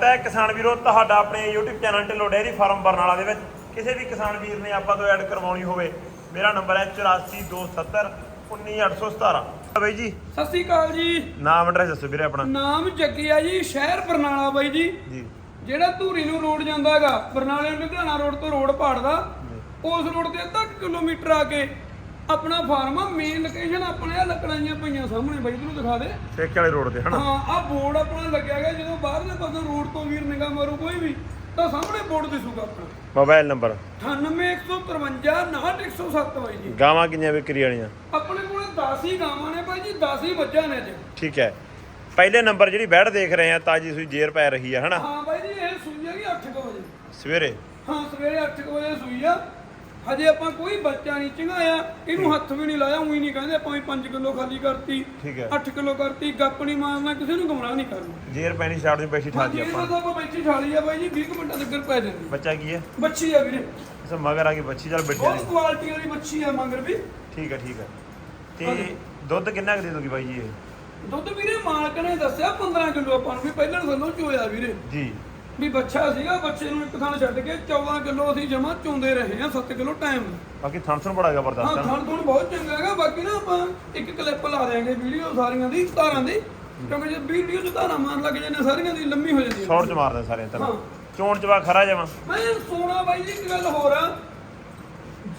ਸਵਾਗਤ ਹੈ ਕਿਸਾਨ ਵੀਰੋ ਤੁਹਾਡਾ ਆਪਣੇ YouTube channel Dhillon dairy farm Barnala ਦੇ ਵਿੱਚ। ਕਿਸੇ ਵੀ ਕਿਸਾਨ ਵੀਰ ਨੇ ਆਪਾਂ ਤੋਂ ਐਡ ਕਰਵਾਉਣੀ ਹੋਵੇ ਮੇਰਾ ਨੰਬਰ ਹੈ 8427 19817 ਬਾਈ ਜੀ। ਸਤਿ ਸ੍ਰੀ ਅਕਾਲ ਜੀ। ਨਾਮ ਐਡਰੈਸ ਦੱਸੋ ਵੀਰੇ ਆਪਣਾ। ਨਾਮ ਜੱਗੀ ਆ ਜੀ ਸ਼ਹਿਰ ਬਰਨਾਲਾ ਬਾਈ ਜੀ। ਜੀ। ਜਿਹੜਾ ਧੂਰੀ ਨੂੰ ਰੋਡ ਜਾਂਦਾ ਹੈਗਾ ਬਰਨਾਲੇ ਨੂੰ ਲੁਧਿਆਣਾ ਰੋਡ ਤੋਂ ਰੋਡ ਪਾੜਦਾ ਉਸ ਰੋਡ ਤੇ ਅੱਧਾ ਕੁ ਕਿਲੋਮੀਟਰ ਆ ਕੇ ਆਪਣਾ ਫਾਰਮ ਆ ਮੇਨ ਲੋਕੇਸ਼ਨ ਆਪਣੇ ਆ ਲੱਕੜਾਈਆਂ ਪਈਆਂ ਸਾਹਮਣੇ ਬਾਈ ਤੈਨੂੰ ਦਿਖਾ ਦੇ। ਠੇਕੇ ਵਾਲੇ ਰੋਡ ਤੇ ਹਨਾ? ਹਾਂ ਆ ਬੋਰਡ ਆਪਣਾ ਲੱਗਿਆ ਹੈਗਾ ਜਦੋਂ ਬਾਹਰਲੇ ਪਾਸੋਂ ਰੋਡ ਤੋਂ ਵੀਰ ਨਿਗਾਹ ਮਾਰੂ ਕੋਈ ਵੀ ਤਾਂ ਸਾਹਮਣੇ ਬੋਰਡ ਦਿਸੂਗਾ ਆਪਣਾ। ਮੋਬਾਈਲ ਨੰਬਰ 98153 98107 ਬਾਈ ਜੀ। ਗਾਵਾਂ ਕਿੰਨੀਆਂ ਵਿਕਰੀ ਵਾਲੀਆਂ? ਆਪਣੇ ਕੋਲੇ 10 ਹੀ ਗਾਵਾਂ ਨੇ ਬਾਈ ਜੀ 10 ਹੀ ਮੱਝਾਂ ਨੇ ਜੀ ਠੀਕ ਹੈ। ਪਹਿਲੇ ਨੰਬਰ ਜਿਹੜੀ ਬੈੜ ਦੇਖ ਰਹੇ ਆ ਤਾਜੀ ਸੂਈ ਜੇਰ ਪੈ ਰਹੀ ਹੈ ਹਨਾ? ਹਾਂ ਬਾਈ ਜੀ ਇਹ ਸੂਈ ਹੈਗੀ 8 ਵਜੇ। ਸਵੇਰੇ? ਹਾਂ ਸਵੇਰੇ 8 ਵਜੇ ਸੂਈ ਆ। ਹਜੇ ਆਪਾਂ ਕੋਈ ਬੱਚਾ ਨਹੀਂ ਚੰਗਾਇਆ ਇਹਨੂੰ ਹੱਥ ਵੀ ਨਹੀਂ ਲਾਇਆ ਉਹੀ ਨਹੀਂ ਕਹਿੰਦੇ ਆਪਾਂ ਵੀ 5 ਕਿਲੋ ਖਾਲੀ ਕਰਤੀ ਠੀਕ ਹੈ। 8 ਕਿਲੋ ਕਰਤੀ ਗੱਪ ਨਹੀਂ ਮਾਰਨਾ ਕਿਸੇ ਨੂੰ ਗੁੰਮਰਾਹ ਨਹੀਂ ਕਰਨਾ। ਜੇਰ ਪੈਣੀ ਸਟਾਰਟ ਦੀ ਬੈਠੀ ਠਾ ਦੀ ਆਪਾਂ। ਆਪਾਂ ਬੈਠੀ ਠਾਲੀ ਆ ਬਾਈ ਜੀ 20 ਕੁ ਮਿੰਟਾਂ ਤੱਕ ਪੈ ਜਾਂਦੀ ਬੱਚਾ ਕੀ ਹੈ? ਬੱਚੀ ਆ ਵੀਰੇ। ਇਸ ਮਗਰ ਆ ਕੇ ਬੱਚੀ ਚੱਲ ਬੈਠੀ ਬਹੁਤ ਕੁਆਲਿਟੀ ਵਾਲੀ ਬੱਚੀ ਆ ਮਗਰ ਵੀ। ਠੀਕ ਹੈ ਠੀਕ ਹੈ। ਤੇ ਦੁੱਧ ਕਿੰਨਾ ਕੁ ਦੇ ਦੋਗੀ ਬਾਈ ਜੀ ਇਹ? ਦੁੱਧ ਵੀਰੇ ਮਾਲਕ ਨੇ ਦੱਸਿਆ 15 ਕਿਲੋ ਆਪਾਂ ਨੂੰ ਵੀ ਪਹਿਲਾਂ ਸਾਨੂੰ ਚੋਇਆ ਵੀਰੇ। ਜੀ। ਵੀ ਬੱਚਾ ਸੀਗਾ ਬੱਚੇ ਨੂੰ ਇੱਕ ਥਾਂ ਛੱਡ ਕੇ 14 ਕਿਲੋ ਅਸੀਂ ਜਮਾ ਚੋਂਦੇ ਰਹੇ ਆ 7 ਕਿਲੋ ਟਾਈਮ ਬਾਕੀ ਥਣਸਨ ਬੜਾ ਹਾਂ ਜ਼ਬਰਦਸਤ ਹੈ ਖਾਣ ਖੂਣ ਬਹੁਤ ਚੰਗਾ ਹੈਗਾ ਬਾਕੀ ਨਾ ਆਪਾਂ ਇੱਕ ਕਲਿੱਪ ਲਾ ਦੇਾਂਗੇ ਵੀਡੀਓ ਸਾਰੀਆਂ ਦੀ ਧਾਰਾਂ ਦੀ। ਕਿਉਂਕਿ ਜੇ ਵੀਡੀਓ ਚ ਧਾਰਾਂ ਮਾਰਨ ਲੱਗ ਜਾਂਦੇ ਸਾਰੀਆਂ ਦੀ ਲੰਮੀ ਹੋ ਜਾਂਦੀ ਹੈ। ਸ਼ਾਰਟ ਚ ਮਾਰਦੇ ਸਾਰੇ ਹਾਂ। ਤਰ੍ਹਾਂ। ਚੋਣ ਚ ਵਾ ਖਰਾ ਜਾਵਾਂ। ਮੈਂ ਸੋਨਾ ਬਾਈ ਜੀ ਇੱਕ ਗੱਲ ਹੋਰ ਆ।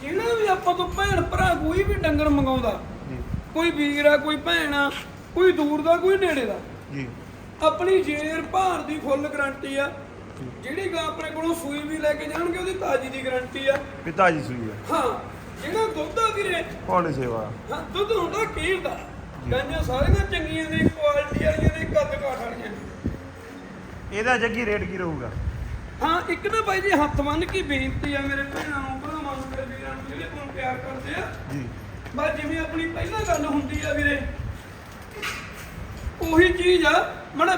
ਜਿਹੜਾ ਵੀ ਆਪਾਂ ਤੋਂ ਭੈਣ ਭਰਾ ਕੋਈ ਵੀ ਡੰਗਰ ਮੰਗਾਉਂਦਾ ਜੀ। ਕੋਈ ਵੀਰ ਆ ਕੋਈ ਭੈਣ ਆ ਕੋਈ ਦੂਰ ਦਾ ਕੋਈ ਨੇੜੇ ਦਾ। ਜੀ। ਆਪਣੀ ਜੇਰ ਭਾਰ ਦੀ ਫੁੱਲ ਗਾਰੰਟੀ ਆ। ਜਿਹੜੀ ਗਾ ਆਪਣੇ ਕੋਲੋਂ ਸੂਈ ਵੀ ਲੈ ਕੇ ਜਾਣਗੇ ਉਹਦੀ ਤਾਜੀ ਦੀ ਗਾਰੰਟੀ ਆ। ਵੀ ਤਾਜੀ ਸੂਈ ਹੈ ਹਾਂ ਜਿਹੜਾ ਦੁੱਧ ਆ ਵੀਰੇ ਸੇਵਾ ਹਾਂ ਦੁੱਧ ਹੁੰਦਾ ਕੀਰ ਦਾ। ਗਾਂਆਂ ਸਾਰੀਆਂ ਚੰਗੀਆਂ ਨੇ ਕੁਆਲਿਟੀ ਵਾਲੀਆਂ ਨੇ ਕੱਦ ਕਾਠ ਵਾਲੀਆਂ ਨੇ। ਇਹਦਾ ਜੱਗੀ ਰੇਟ ਕੀ ਰਹੂਗਾ? ਹਾਂ ਇੱਕ ਨਾ ਬਾਈ ਜੀ ਹੱਥ ਬੰਨ ਕੇ ਬੇਨਤੀ ਆ ਮੇਰੇ ਭੈਣਾਂ ਨੂੰ ਭਰਾਵਾਂ ਨੂੰ ਮੇਰੇ ਵੀਰਾਂ ਨੂੰ ਜਿਹੜੇ ਤੁਹਾਨੂੰ ਪਿਆਰ ਕਰਦੇ ਆ। ਜੀ। ਬਸ ਜਿਵੇਂ ਆਪਣੀ ਪਹਿਲਾਂ ਗੱਲ ਹੁੰਦੀ ਆ ਵੀਰੇ ਉਹੀ ਚੀਜ਼ ਆ ਮੜਾ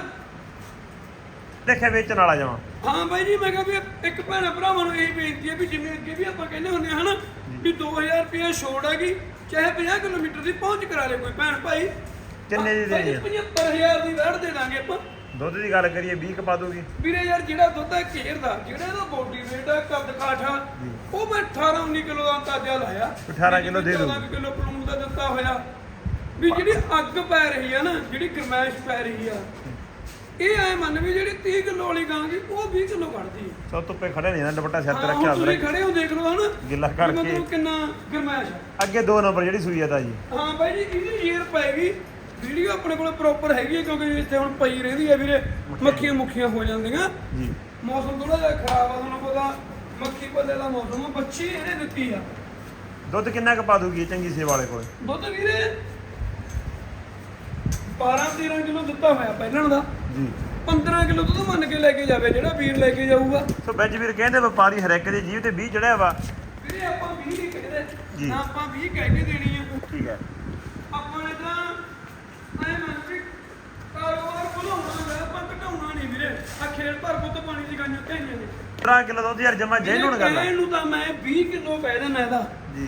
ਦੇਖਿਆ ਵੇਚਣ ਵਾਲਾ ਜਾਵਾਂ ਹਾਂ ਬਾਈ ਜੀ ਮੈਂ ਕਿਹਾ ਵੀ ਇੱਕ ਭੈਣ ਭਰਾਵਾਂ ਨੂੰ ਇਹ ਬੇਨਤੀ ਹੈ ਵੀ ਜਿਵੇਂ ਅੱਗੇ ਵੀ ਆਪਾਂ ਕਹਿੰਦੇ ਹੁੰਦੇ ਹਾਂ ਹਨਾ ਵੀ 2000 ਰੁਪਏ ਛੋੜ ਹੈਗੀ ਚਾਹੇ 50 ਕਿਲੋਮੀਟਰ ਦੀ ਪਹੁੰਚ ਕਰਾ ਲੇ ਕੋਈ ਭੈਣ ਭਾਈ। ਕਿੰਨੇ ਦੀ ਦੇਣੀ ਆ? 75000 ਦੀ ਵੜ ਦੇ ਦਾਂਗੇ ਆਪਾਂ। ਦੁੱਧ ਦੀ ਗੱਲ ਕਰੀਏ 20 ਕਪਾ ਦੋਗੀ। ਵੀਰੇ ਯਾਰ ਜਿਹੜਾ ਦੁੱਧ ਹੈ ਘੇਰ ਦਾ ਜਿਹੜਾ ਇਹਦਾ ਬੋਡੀ weight ਹੈ ਕੱਦ ਕਾਠਾ ਉਹ ਮੈਂ 18 19 ਕਿਲੋ ਦਾ ਅੰਦਾਜ਼ਾ ਲਾਇਆ। 18 ਕਿਲੋ ਦੇ ਦਊ। 14 ਕਿਲੋ ਪਲੂਣ ਦਾ ਦਿੱਤਾ ਹੋਇਆ। ਵੀ ਜਿਹੜੀ ਅੱਗ ਪੈ ਰਹੀ ਆ ਨਾ ਜਿਹੜੀ ਗਰਮੈਸ਼ ਪੈ ਰਹੀ ਆ ਇਹ ਐ ਮੰਨ ਵੀ ਜਿਹੜੀ 30 ਕਿਲੋ ਵਾਲੀ ਗਾਂ ਦੀ ਉਹ 20 ਕਿਲੋ ਕੱਢਦੀ ਹੈ ਸੋ ਧੁੱਪੇ ਖੜੇ ਨਹੀਂ ਨਾ ਦੁਪੱਟਾ ਸਿਰ ਤੇ ਹਾਂ, ਰੱਖਿਆ ਹੁਣ ਤੁਸੀਂ ਹੁੰਦਾ ਖੜੇ ਹੋ ਦੇਖ ਲਓ ਹਨਾ। ਗਿੱਲਾ ਕਰਕੇ। ਮਤਲਬ ਕਿੰਨਾ ਗਰਮੈਸ਼ ਆ। ਅੱਗੇ ਦੋ ਨੰਬਰ ਜਿਹੜੀ ਸੂਈ ਆ ਤਾਜੀ। ਹਾਂ ਬਾਈ ਜੀ ਇਹਦੀ ਏਅਰ ਪਏਗੀ ਵੀਡੀਓ ਆਪਣੇ ਕੋਲ ਪ੍ਰੋਪਰ ਹੈਗੀ ਹੈ ਕਿਉਂਕਿ ਇੱਥੇ ਹੁਣ ਪਈ ਰਹਿੰਦੀ ਹੈ ਵੀਰੇ। ਮੱਖੀਆਂ। ਮੁੱਖੀਆਂ ਹੋ ਜਾਂਦੀਆਂ। ਜੀ। ਮੌਸਮ ਥੋੜਾ ਜਿਹਾ ਖਰਾਬ ਆ ਤੁਹਾਨੂੰ ਪਤਾ ਮੱਖੀ ਪੱਲੇ ਦਾ ਮੌਸਮ ਆ। ਬੱਚੀ ਇਹਨੇ ਦਿੱਤੀ ਆ। ਦੁੱਧ ਕਿੰਨਾ ਕਪਾ ਦੋਗੀ ਚੰਗੀ ਸੇਵਾ ਵਾਲੇ ਕੋਲ? ਦੁੱਧ ਵੀਰੇ 12 13 ਕਿਲੋ ਦਿੱਤਾ ਹੋਇਆ ਪਹਿਲਾਂ ਦਾ। ਜੀ। 15 ਕਿਲੋ ਦੁੱਧ ਮੰਨ ਕੇ ਲੈ ਕੇ ਜਾਵੇ ਜਿਹੜਾ ਵੀਰ ਲੈ ਕੇ ਜਾਊਗਾ। ਸੋ ਵਿੱਚ ਵੀਰ ਕਹਿੰਦੇ ਵਪਾਰੀ ਹਰ ਇੱਕ ਦੇ ਜੀਵ ਤੇ 20 ਚੜਿਆ ਵਾ। ਵੀਰੇ ਆਪਾਂ 20 ਨਹੀਂ ਜੀ। ਕਹਿੰਦੇ ਨਾ ਆਪਾਂ 20 ਕਹਿ ਕੇ ਦੇਣੀ ਆ। ਠੀਕ ਹੈ। ਆਪਾਂ ਨੇ ਤਾਂ ਐ ਮੰਨ ਵੀ ਕਾਰੋਬਾਰ ਵਧਾਉਣਾ ਹੈ ਆਪਾਂ ਘਟਾਉਣਾ ਨਹੀਂ ਵੀਰੇ। ਆ ਖੇਡ ਭਰ ਪੁੱਤ ਪਾਣੀ ਦੀ ਗਾਈਆਂ ਕਹੀਆਂ ਨੇ। 15 ਕਿਲੋ ਦੁੱਧ ਯਾਰ ਜਮਾ ਜੈਨੂਨ ਗੱਲ ਆ। ਕਹਿਣ ਨੂੰ ਤਾਂ ਮੈਂ 20 ਕਿਲੋ ਕਹਿ ਦੇਣਾ ਇਹਦਾ। ਜੀ।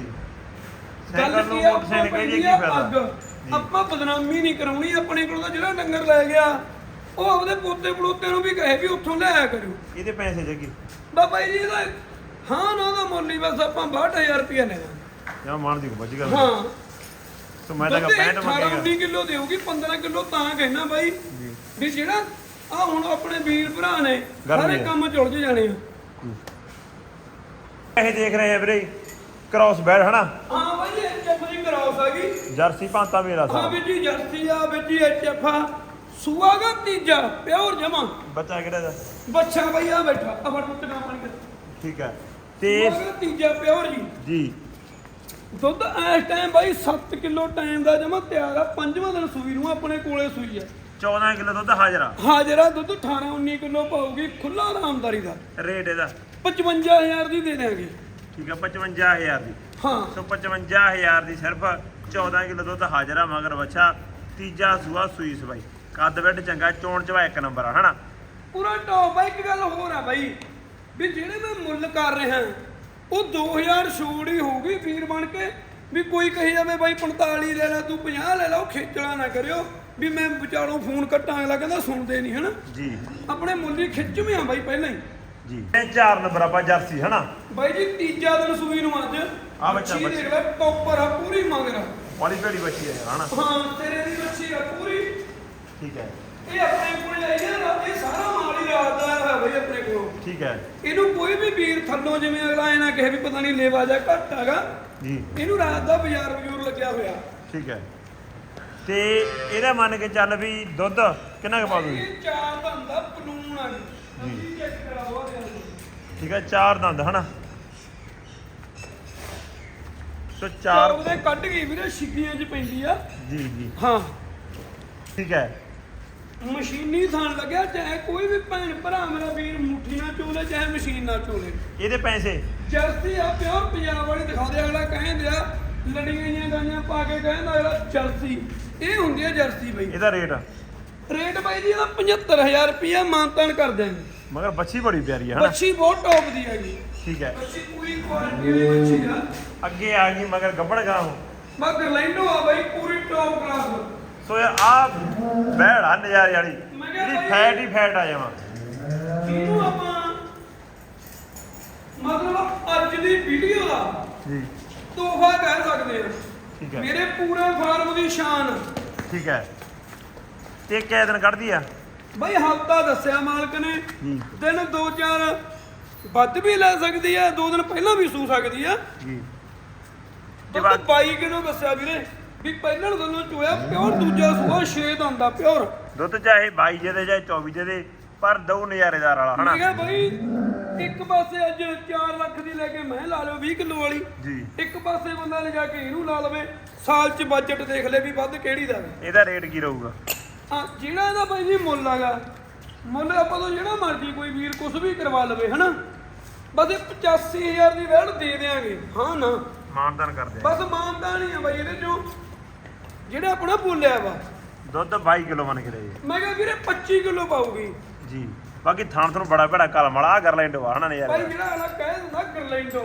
ਗੱਲ ਸਾਈਕਲ ਨੂੰ ਕੀ ਆ ਮੋਟਰਸਾਈਕਲ ਆਪਾਂ ਕਹੀਏ ਕੀ ਪੈਂਦੀ ਆ ਫਾਇਦਾ? ਅੱਗ। ਆਪਾਂ ਬਦਨਾਮੀ ਨਹੀਂ ਕਰਾਉਣੀ ਆਪਣੇ ਕੋਲ ਤਾਂ ਜਿਹੜਾ ਡੰਗਰ ਲੈ ਗਿਆ। ਉਹ ਆਪਦੇ ਪੋਤੇ ਪੜੋਤੇ ਨੂੰ ਵੀ ਕਹੇ ਵੀ ਉੱਥੋਂ ਲੈ ਆਇਆ ਕਰਿਓ। ਇਹਦੇ ਪੈਸੇ ਜੱਗੀ ਬਾਬਾ ਜੀ ਇਹਦਾ ਹਾਂ ਨਾ ਦਾ ਮੁੱਲ ਹੀ ਬਸ ਆਪਾਂ 62000 ਰੁਪਏ ਲੈਣਾ ਜਾਂ ਮਾਨ ਦੀ ਬੱਜ ਗੱਲ ਹਾਂ। ਸੋ ਮੈਂ ਤਾਂ ਦੁੱਧ 65 ਮੰਗੇਗਾ 19 ਕਿਲੋ ਦੇਊਗੀ 15 ਕਿਲੋ ਤਾਂ ਕਹਿਣਾ ਬਾਈ। ਵੀ ਜਿਹੜਾ ਆ ਹੁਣ ਆਪਣੇ ਵੀਰ ਭਰਾ ਨੇ ਸਾਰੇ ਹੈ। ਕੰਮ ਚ ਉਲਝ ਜਾਣੇ ਆ। ਇਹ ਦੇਖ ਰਹੇ ਆ ਵੀਰੇ। ਕ੍ਰਾਸ ਬੈਡ ਹਨਾ? ਹਾਂ ਬਾਈ ਇਹ ਚੱਪਲੀ ਕਰਾਉਸ ਆ ਗਈ। ਜਰਸੀ ਭਾਂਤਾ ਮੇਰਾ ਹਾਂ ਸਾਹਿਬ ਵੀ ਜੀ ਜਰਸੀ ਆ ਜੀ ਐਚਐਫ ਆ ਸੁਆਗਾ ਤੀਜਾ ਪਿਓਰ ਜਮਾ। ਬੱਚਾ ਕਿਹੜਾ ਦਾ ਬੱਚਾ ਬਈ ਆ ਬੈਠਾ ਆ ਪੁੱਤ ਨਾ ਪਾਣੀ ਕਰ ਠੀਕ ਹੈ ਤੇ ਸੁਆਗਾ ਤੀਜਾ ਪਿਓਰ ਜੀ। ਜੀ। ਦੁੱਧ ਇਸ ਟਾਈਮ ਬਾਈ 7 ਕਿਲੋ ਟਾਈਮ ਦਾ ਜਮਾ ਤਿਆਰ ਆ ਪੰਜਵਾਂ ਦਿਨ ਸੂਈ ਨੂੰ ਆਪਣੇ ਕੋਲੇ ਸੂਈ ਆ। 14 ਕਿਲੋ ਦੁੱਧ ਹਾਜ਼ਰਾ। ਹਾਜ਼ਰਾ ਦੁੱਧ 18 19 ਕਿਲੋ ਪਾਉਗੀ ਖੁੱਲਾ ਆਰਾਮਦਾਰੀ ਦਾ। ਰੇਟ ਇਹਦਾ। 55000 ਦੀ ਦੇ ਦੇਾਂਗੇ ਠੀਕ ਹੈ 55000 ਦੀ। ਹਾਂ। ਸੋ 55000 ਦੀ ਸਿਰਫ 14 ਕਿਲੋ ਦੁੱਧ ਹਾਜ਼ਰਾ ਮਗਰ ਬੱਚਾ ਤੀਜਾ ਸੂਆ ਸੂਈ ਸਬਾਈ ਕੱਦ ਵੱਡ ਚੰਗਾ ਚੋਣ ਚਵਾ ਇੱਕ ਨੰਬਰ ਆ ਹਨਾ? ਪੂਰਾ ਟੌਪ ਆ ਇੱਕ ਗੱਲ ਹੋਰ ਆ ਬਾਈ ਵੀ ਜਿਹੜੇ ਮੈਂ ਮੁੱਲ ਕਰ ਰਿਹਾ ਉਹ 2000 ਛੋੜ ਹੀ ਹੋਊਗੀ ਵੀਰ ਬਣ ਕੇ ਵੀ ਕੋਈ ਕਹੀ ਜਾਵੇ ਬਾਈ 45 ਲੈ ਲੈ ਤੂੰ 50 ਲੈ ਲੈ ਉਹ ਖੇਚਲਾ ਨਾ ਕਰਿਓ ਵੀ ਮੈਂ ਵਿਚਾਲੋਂ ਫੋਨ ਕੱਟਾਂ ਅਗਲਾ ਕਹਿੰਦਾ ਸੁਣਦੇ ਨਹੀਂ ਹਨਾ? ਜੀ। ਆਪਣੇ ਮੁੱਲੀ ਖਿੱਚਵੇਂ ਆ ਬਾਈ ਪਹਿਲਾਂ ਹੀ। ਜੀ। ਇਹ ਚਾਰ ਨੰਬਰ ਆਪਾਂ ਜਰਸੀ ਹਨਾ? ਬਾਈ ਜੀ ਤੀਜਾ ਦਿਨ ਸੂਈ ਨੂੰ ਅੱਜ। ਆ ਬੱਚਾ, ਬੱਚੀ। ਦੇਖ ਲੈ ਟੋਪਰ ਆ ਪੂਰੀ ਮਗਰ ਵਾਲੀ ਭੇੜੀ ਬੱਚੀ ਹੈ ਹਨਾ? ਹਾਂ ਤੇਰੇ ਦੀ ਬੱਚੀ ਆ ਪੂਰੀ ਠੀਕ ਹੈ। ਇਹ ਆਪਣੇ ਕੋਲ ਆਈ ਹੈ ਨਾ ਇਹ ਸਾਰਾ ਮਾਲ ਹੀ ਰਾਤ ਦਾ ਹੋਇਆ ਬਾਈ ਆਪਣੇ ਕੋਲ। ਠੀਕ ਹੈ। ਇਹਨੂੰ ਕੋਈ ਵੀ ਵੀਰ ਥੱਲੋਂ ਜਿਵੇਂ ਅਗਲਾ ਨਾ ਕਹੇ ਵੀ ਪਤਾ ਨਹੀਂ ਲੇਵਾ ਜਾਂ ਘੱਟ ਹੈਗਾ ਜੀ। ਇਹਨੂੰ ਰਾਤ ਦਾ ਬਾਜ਼ਾਰ ਬਜੂਰ ਲੱਗਿਆ ਹੋਇਆ। ਠੀਕ ਹੈ। ਤੇ ਇਹਦਾ ਮੰਨ ਕੇ ਚੱਲ ਵੀ ਦੁੱਧ ਕਿੰਨਾ ਕੁ ਪਾ ਦੂਗੀ? ਇਹ ਚਾਰ ਦਾ ਹੁੰਦਾ ਕਾਨੂੰਨ ਆ ਜੀ। ਜੀ। ਚੈੱਕ ਕਰਾਓ ਆ ਜੀ ਠੀਕ ਹੈ ਚਾਰ ਦੰਦ ਹਨਾ? ਸੋ ਚਾਰ ਚੌਕ ਦੇ ਕੱਢ ਗਈ ਵੀਰੇ ਛਿੱਕੀਆਂ 'ਚ ਪੈਂਦੀ ਆ। ਜੀ ਜੀ। ਹਾਂ। ਠੀਕ ਹੈ। ਮਸ਼ੀਨੀ ਥਾਣ ਲੱਗਿਆ ਚਾਹੇ ਕੋਈ ਵੀ ਭੈਣ ਭਰਾ ਮੇਰਾ ਵੀਰ ਮੁੱਠੀ ਨਾਲ ਚੋਲੇ ਚਾਹੇ ਮਸ਼ੀਨ ਨਾਲ ਚੋਲੇ। ਇਹਦੇ ਪੈਸੇ? ਜਰਸੀ ਆ ਪਿਓਰ ਪੰਜਾਬ ਵਾਲੀ ਦਿਖਾ ਦੇ ਅਗਲਾ ਕਹਿੰਦੇ ਆ ਲੜੀਆਂ ਜੀਆਂ ਗਾਈਆਂ ਪਾ ਕੇ ਕਹਿੰਦਾ ਅਗਲਾ ਜਰਸੀ। ਇਹ ਹੁੰਦੀ ਆ ਜਰਸੀ ਬਈ। ਇਹਦਾ ਰੇਟ ਰੇਟ ਬਾਈ ਜੀ ਇਹਦਾ 75000 ਰੁਪਇਆ ਮਾਨਤਾਨ ਕਰ ਦਿਆਂਗੇ। ਮਗਰ ਬੱਚੀ ਬੜੀ ਪਿਆਰੀ ਹੈ ਹਨਾ? ਬੱਚੀ ਬਹੁਤ ਟੌਪ ਦੀ ਹੈਗੀ। ਠੀਕ ਹੈ। ਬੱਚੀ ਪੂਰੀ ਕੁਆਲਿਟੀ ਦੀ ਬੱਚੀ ਆ। ਅੱਗੇ ਆ ਗਈ ਮਗਰ ਗੱਬੜ ਗਾਂ ਮੈਂ ਗਰਲੈਂਡੋ ਆ ਬਾਈ ਪੂਰੀ ਟੌਪ ਕਲਾਸ ਸੋ ਯਾਰ ਆ ਬਹਿੜ ਨਜ਼ਾਰੇ ਵਾਲੀ। ਜਿਹੜੀ ਫੈਟ ਹੀ ਫੈਟ ਆ ਜਾਵਾਂ। ਇਹਨੂੰ ਆਪਾਂ ਮਤਲਬ ਅੱਜ ਦੀ ਵੀਡੀਓ ਦਾ ਜੀ। ਤੋਹਫਾ ਕਹਿ ਸਕਦੇ ਆ ਠੀਕ ਹੈ। ਮੇਰੇ ਪੂਰੇ ਫਾਰਮ ਦੀ ਸ਼ਾਨ। ਠੀਕ ਹੈ। ਤੇ ਕਿਹ ਦਿਨ ਕੱਢਦੀ ਆ? ਬਈ ਹਫਤਾ ਦੱਸਿਆ ਮਾਲਕ ਨੇ। ਦਿਨ ਦੋ ਚਾਰ ਵੱਧ ਵੀ ਲੈ ਸਕਦੀ ਆ ਦੋ ਦਿਨ ਪਹਿਲਾਂ ਵੀ ਸੂ ਸਕਦੀ ਆ। ਜੀ। ਤੇ ਤੇ ਬਾਕੀ 22 ਕਿਲੋ ਦੱਸਿਆ ਵੀਰੇ? ਵੀ ਪਹਿਲਾਂ ਦਿਨੋਂ ਚੋਇਆ ਪਿਓਰ ਦੂਜਾ ਸੂਆ 6 ਦਾ ਹੁੰਦਾ ਪਿਓਰ। ਦੁੱਧ ਚਾਹੇ 22 ਦੇ ਦੇ ਚਾਹੇ 24 ਦੇ ਦੇ ਪਰ ਦਊ ਨਜ਼ਾਰੇਦਾਰ ਵਾਲਾ ਹਨਾ? ਕਿਹਾ ਬਈ। ਇੱਕ ਪਾਸੇ ਅੱਜ 4 ਲੱਖ ਦੀ ਲੈ ਕੇ ਮੈਂ ਲਾ ਲਿਓ 20 ਕਿਲੋ ਵਾਲੀ। ਜੀ। ਇੱਕ ਪਾਸੇ ਬੰਦਾ ਲਿਜਾ ਕੇ ਇਹਨੂੰ ਲਾ ਲਵੇ। ਸਾਲ ਚ ਬਜਟ ਦੇਖ ਲੈ ਵੀ ਵੱਧ ਕਿਹੜੀ ਦਾ। ਵਾ। ਇਹਦਾ ਰੇਟ ਕੀ ਰਹੂਗਾ? ਆ ਜਿਹੜਾ ਇਹਦਾ ਬਾਈ ਜੀ ਮੁੱਲ ਹੈਗਾ ਮੁੱਲ ਆਪਾਂ ਤੋਂ ਜਿਹੜਾ ਮਰਜ਼ੀ ਕੋਈ ਵੀਰ ਕੁਝ ਵੀ ਕਰਵਾ ਲਵੇ ਹਨਾ? ਬਸ ਇਹ 85000 ਦੀ ਵੈਲ ਦੇ ਦੇਾਂਗੇ ਹਾਂ ਨਾ? ਮਾਨਦਾਨ ਕਰਦੇ ਆ। ਬਸ ਮਾਨਦਾਨ ਹੀ ਆ ਬਾਈ ਇਹਦੇ ਚੋਂ ਜਿਹੜਾ ਆਪਣਾ ਬੋਲਿਆ ਵਾ। ਦੁੱਧ 22 ਕਿਲੋ ਮੰਨ ਕੇ ਰਹੇ ਮੈਂ ਕਿਹਾ ਵੀਰੇ 25 ਕਿਲੋ ਪਾਊਗੀ। ਜੀ। ਬਾਕੀ ਥਾਣ ਤੁਹਾਨੂੰ ਬੜਾ ਭੜਾ ਕਲਮ ਵਾਲਾ ਗਰਲੈਂਡ ਵਾ ਹਨਾ ਭਾਈ ਨਜ਼ਾਰੇ ਜਿਹੜਾ ਅਗਲਾ ਕਹਿ ਦਿੰਦਾ ਗਰਲੈਂਡੋ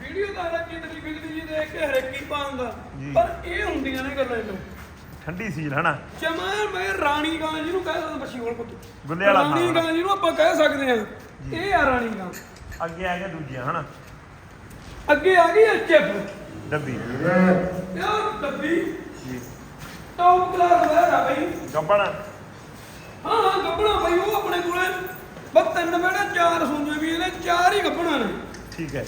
ਵੀਡੀਓ ਦਾ ਅਗਲਾ ਕਿਤਨੀ ਬਿਜਲੀ ਜੀ ਦੇਖ ਕੇ ਹਰੇਕੀ ਪਾਉਂਦਾ ਜੀ। ਪਰ ਇਹ ਹੁੰਦੀਆਂ ਨੇ ਗਰਲੈਂਡੋ ਠੰਡੀ ਸੀਲ ਹਨਾ? ਚਮਾ ਮੈਂ ਰਾਣੀ ਗਾਂ ਜਿਹਨੂੰ ਕਹਿ ਸਕਦਾ ਬੱਚੀ ਕੋਲ ਪੁੱਤ। ਗੁੱਲੇ ਵਾਲਾ ਰਾਣੀ ਗਾਂ ਜਿਹਨੂੰ ਆਪਾਂ ਕਹਿ ਸਕਦੇ ਆ ਇਹ ਆ ਰਾਣੀ ਗਾਂ। ਅੱਗੇ ਆ ਗਿਆ ਦੂਜੀਆਂ ਹਨਾ? ਅੱਗੇ ਆ ਗਈ ਐਚਐਫ ਡੱਬੀ। ਯਾਰ ਡੱਬੀ। ਜੀ। ਟੌਪ ਕਲਾਸ ਦਾ ਆ ਬਈ? ਗੱਬੜ। ਹਾਂ ਹਾਂ ਗੱਬਣਾ ਬਈ ਉਹ ਆਪਣੇ ਕੋਲੇ। ਬਸ ਤਿੰਨ ਬੇੜਾ ਚਾਰ ਸੁਣਦੇ ਵੀ ਇਹਨੇ ਚਾਰ ਹੀ ਗੱਬਣਾ ਨੇ। ਠੀਕ ਹੈ।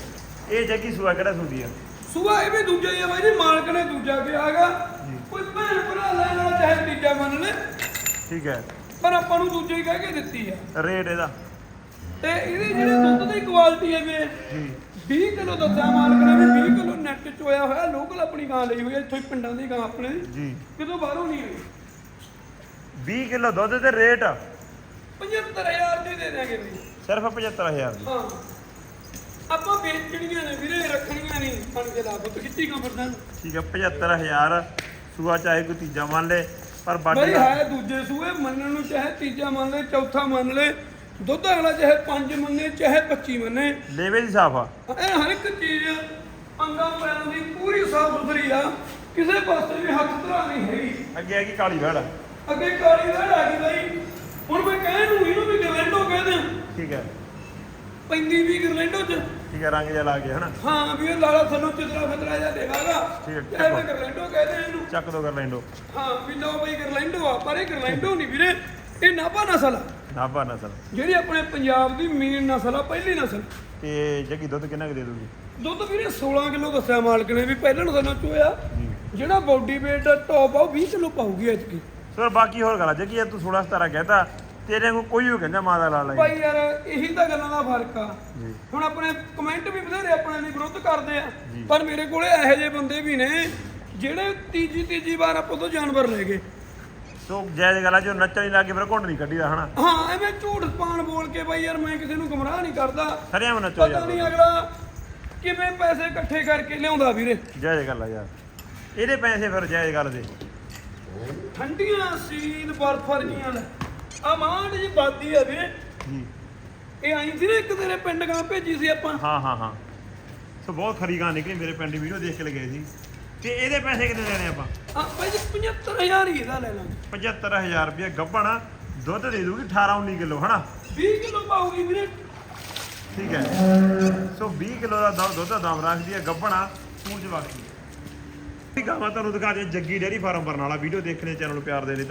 ਇਹ ਜੱਗੀ ਸੂਆ ਕਿਹੜਾ ਸੂਦੀ ਆ? ਸੁਬਾ ਇਹ ਵੀ ਦੂਜਾ ਹੀ ਆ ਬਾਈ ਜੀ ਮਾਲਕ ਨੇ ਦੂਜਾ ਕਿਹਾਗਾ ਜੀ। ਕੋਈ ਭੈਣ ਭਰਾ ਲੈਣ ਵਾਲਾ ਚਾਹੇ ਤੀਜਾ ਮੰਨ ਲੈ। ਠੀਕ ਹੈ। ਪਰ ਆਪਾਂ ਨੂੰ ਦੂਜਾ ਹੀ ਕਹਿ ਕੇ ਦਿੱਤੀ ਆ। ਰੇਟ ਇਹਦਾ। ਤੇ ਇਹਦੀ ਜਿਹੜੀ ਦੁੱਧ ਦੀ ਕੁਆਲਿਟੀ ਹੈ ਵੀਰੇ ਜੀ। 20 ਕਿਲੋ ਦੱਸਿਆ ਮਾਲਕ ਨੇ ਵੀ 20 ਕਿਲੋ ਨੈਟ ਚ ਹੋਇਆ ਲੋਕਲ ਆਪਣੀ ਗਾਂ ਲਈ ਹੋਈ ਹੈ ਇੱਥੋਂ ਹੀ ਪਿੰਡਾਂ ਦੀ ਗਾਂ ਆਪਣੇ। ਦੀ ਜੀ। ਕਿਤੋਂ ਬਾਹਰੋਂ ਨਹੀਂ ਆਈ? 20 ਕਿਲੋ ਦੁੱਧ ਤੇ ਰੇਟ 75000 ਦੀ ਦੇ ਦੇਾਂਗੇ ਵੀ ਸਿਰਫ 75000 ਦੀ। ਹਾਂ। ਆਪਾਂ ਵੇਚਣੀਆਂ ਨੇ ਵੀਰੇ ਰੱਖਣੀਆਂ ਨਹੀਂ ਬਣ ਕੇ ਦਾ ਪੁੱਤ ਕਿੱਤੀ ਕੰਫਰਟਨ ਠੀਕ ਹੈ 75000 ਸੂਆ ਚਾਹੇ ਕੋਈ ਤੀਜਾ ਮੰਨ ਲੈ ਪਰ ਬਾਡੀ ਬਈ ਹੈ ਦੂਜੇ ਸੂਏ ਮੰਨਣ ਨੂੰ ਚਾਹੇ ਤੀਜਾ ਮੰਨ ਲੈ ਚੌਥਾ ਮੰਨ ਲੈ ਦੁੱਧ ਅਗਲਾ ਚਾਹੇ 5 ਮੰਨੇ ਚਾਹੇ 25 ਮੰਨੇ। ਲੇਵੇ ਦੀ ਸਾਫ਼ ਆ। ਇਹ ਹਰ ਇੱਕ ਚੀਜ਼ ਅੰਗਾਂ ਪੈਰਾਂ ਦੀ ਪੂਰੀ ਸਾਫ਼ ਸੁਥਰੀ ਆ। ਕਿਸੇ ਪਾਸੇ ਵੀ ਹੱਥ ਧਰਾ ਨਹੀਂ ਹੈਗੀ। ਅੱਗੇ ਆ ਗਈ ਕਾਲੀ ਵੜ ਅੱਗੇ ਕਾਲੀ ਦਾ ਆ ਗਈ ਬਈ। ਹੁਣ ਮੈਂ ਕਹਿ ਨੂੰ ਇਹਨੂੰ ਵੀ ਗਰਲੈਂਡੋ ਕਹਦੇ ਆ ਠੀਕ ਹੈ ਪੈਂਦੀ ਵੀ ਗਰਲੈਂਡੋ ਚ। ਠੀਕ ਹੈ ਰੰਗ ਜਿਹਾ ਲਾ ਕੇ ਹਨਾ? ਹਾਂ ਵੀ ਇਹ ਲਾਲਾ ਸਾਨੂੰ ਚਿਤਰਾ ਫਤਰਾ ਜਿਹਾ ਦੇਵਾਗਾ। ਠੀਕ ਹੈ, ਚਾਹੇ ਮੈਂ ਗਰਲੈਂਡੋ ਕਹਦੇ ਆ ਇਹਨੂੰ। ਚੱਕ ਦੋ ਕਰ ਲੈਂਡੋ ਹਾਂ ਵੀ ਲਓ ਬਈ ਗਰਲੈਂਡੋ ਆ ਪਰ ਇਹ ਗਰਲੈਂਡੋ ਨਹੀਂ ਵੀਰੇ। ਇਹ ਨਾਭਾ ਨਸਲ ਆ। ਨਾਭਾ ਨਸਲ। ਜਿਹੜੀ ਆਪਣੇ ਪੰਜਾਬ ਦੀ ਮੇਨ ਨਸਲ ਆ ਪਹਿਲੀ ਨਸਲ। ਤੇ ਜੱਗੀ ਦੁੱਧ ਕਿੰਨਾ ਕੁ ਦੇ ਦੂਗੀ ਦੁੱਧ ਵੀਰੇ 16 ਕਿਲੋ ਦੱਸਿਆ ਮਾਲਕ ਨੇ ਵੀ ਪਹਿਲਾਂ ਨੂੰ ਸਾਨੂੰ ਚੋਇਆ। ਜਿਹੜਾ ਬਾਡੀ weight ਟੌਪ ਆ ਉਹ 20 ਕਿਲੋ ਪਾਊਗੀ ਐਤਕੀ। ਸਰ ਬਾਕੀ ਹੋਰ ਗੱਲ ਆ ਜੱਗੀ ਤੂੰ 16 17 ਕਹਿਤਾ ਤੇਰੇ ਨੂੰ ਕੋਈ ਵੀ ਕਹਿੰਦਾ ਮਾਂ ਦਾ ਲਾ ਲਈ ਭਾਈ ਯਾਰ ਇਹੀ ਤਾਂ ਗੱਲਾਂ ਦਾ ਫ਼ਰਕ ਆ। ਹੁਣ ਆਪਣੇ ਕਮੈਂਟ ਵੀ ਬਥੇਰੇ ਆਪਣੇ ਲਈ ਵਿਰੋਧ ਕਰਦੇ ਆ। ਪਰ ਮੇਰੇ ਕੋਲੇ ਇਹੋ ਜਿਹੇ ਬੰਦੇ ਵੀ ਨੇ ਜਿਹੜੇ ਤੀਜੀ ਤੀਜੀ ਵਾਰ ਆਪਾਂ ਤੋਂ ਜਾਨਵਰ ਲੈ ਗਏ। ਸੋ ਜਾਇਜ਼ ਗੱਲ ਆ ਜੋ ਨੱਚਣ ਨਹੀਂ ਲੱਗੇ ਫਿਰ ਘੁੰਡ ਨਹੀਂ ਕੱਢੀਦਾ ਹਨਾ? ਹਾਂ ਐਵੇਂ ਝੂਠ ਪਾਣ ਬੋਲ ਕੇ ਬਾਈ ਯਾਰ ਮੈਂ ਕਿਸੇ ਨੂੰ ਗੁੰਮਰਾਹ ਨਹੀਂ ਕਰਦਾ। ਸਰਿਆਮ ਨੱਚੋ ਪਤਾ ਯਾਰ ਨਹੀਂ ਅਗਲਾ ਕਿਵੇਂ ਪੈਸੇ ਇਕੱਠੇ ਕਰਕੇ ਲਿਆਉਂਦਾ ਵੀਰੇ। ਜਾਇਜ਼ ਗੱਲ ਆ ਯਾਰ। ਇਹਦੇ ਪੈਸੇ ਫਿਰ ਜਾਇਜ਼ ਗੱਲ ਦੇ। ਠੰਡੀਆਂ ਸੀਲ ਬਰਫ ਵਰਗੀਆਂ ਲੈ ਆ ਮਾਂਡ ਜੀ ਬਾਦੀ ਆ ਵੀਰੇ। ਜੀ। ਇਹ ਆਈ ਸੀ ਨਾ ਇੱਕ ਤੇਰੇ ਪਿੰਡ ਗਾਂ ਭੇਜੀ ਸੀ ਆਪਾਂ। ਹਾਂ ਹਾਂ ਹਾਂ। ਸੋ ਬਹੁਤ ਖਰੀ ਗਾਂ ਨਿਕਲੀ ਮੇਰੇ ਪਿੰਡ ਵੀਡੀਓ ਦੇਖ ਕੇ ਲਗੇ ਸੀ। ਤੇ ਇਹਦੇ ਪੈਸੇ ਕਿੰਨੇ ਦੇਣੇ ਆਪਾਂ? ਆਪਾਂ ਜੀ 75000 ਹੀ ਇਹਦਾ ਲੈ ਲਾਂਗੇ। 75000 ਰੁਪਏ ਗੱਭਣ ਦੁੱਧ ਦੇ ਦੂਗੀ 18 19 ਕਿਲੋ ਹਨਾ? 20 ਕਿਲੋ ਪਾਉਗੀ ਵੀਰੇ। ਠੀਕ ਹੈ। ਸੋ 20 ਕਿਲੋ ਦਾ ਦੁੱਧ ਦਾ ਦਮ ਰੱਖਦੀ ਹੈ ਗੱਭਣਾ ਵਗਦੀ ਹੈ ਠੀਕ ਆ ਮੈਂ ਤੁਹਾਨੂੰ ਦਿਖਾ ਦਿਆਂ Jaggi dairy farm Barnala video ਦੇਖਣੇ ਚੈਨਲ ਨੂੰ ਪਿਆਰ ਦੇ ਲਈ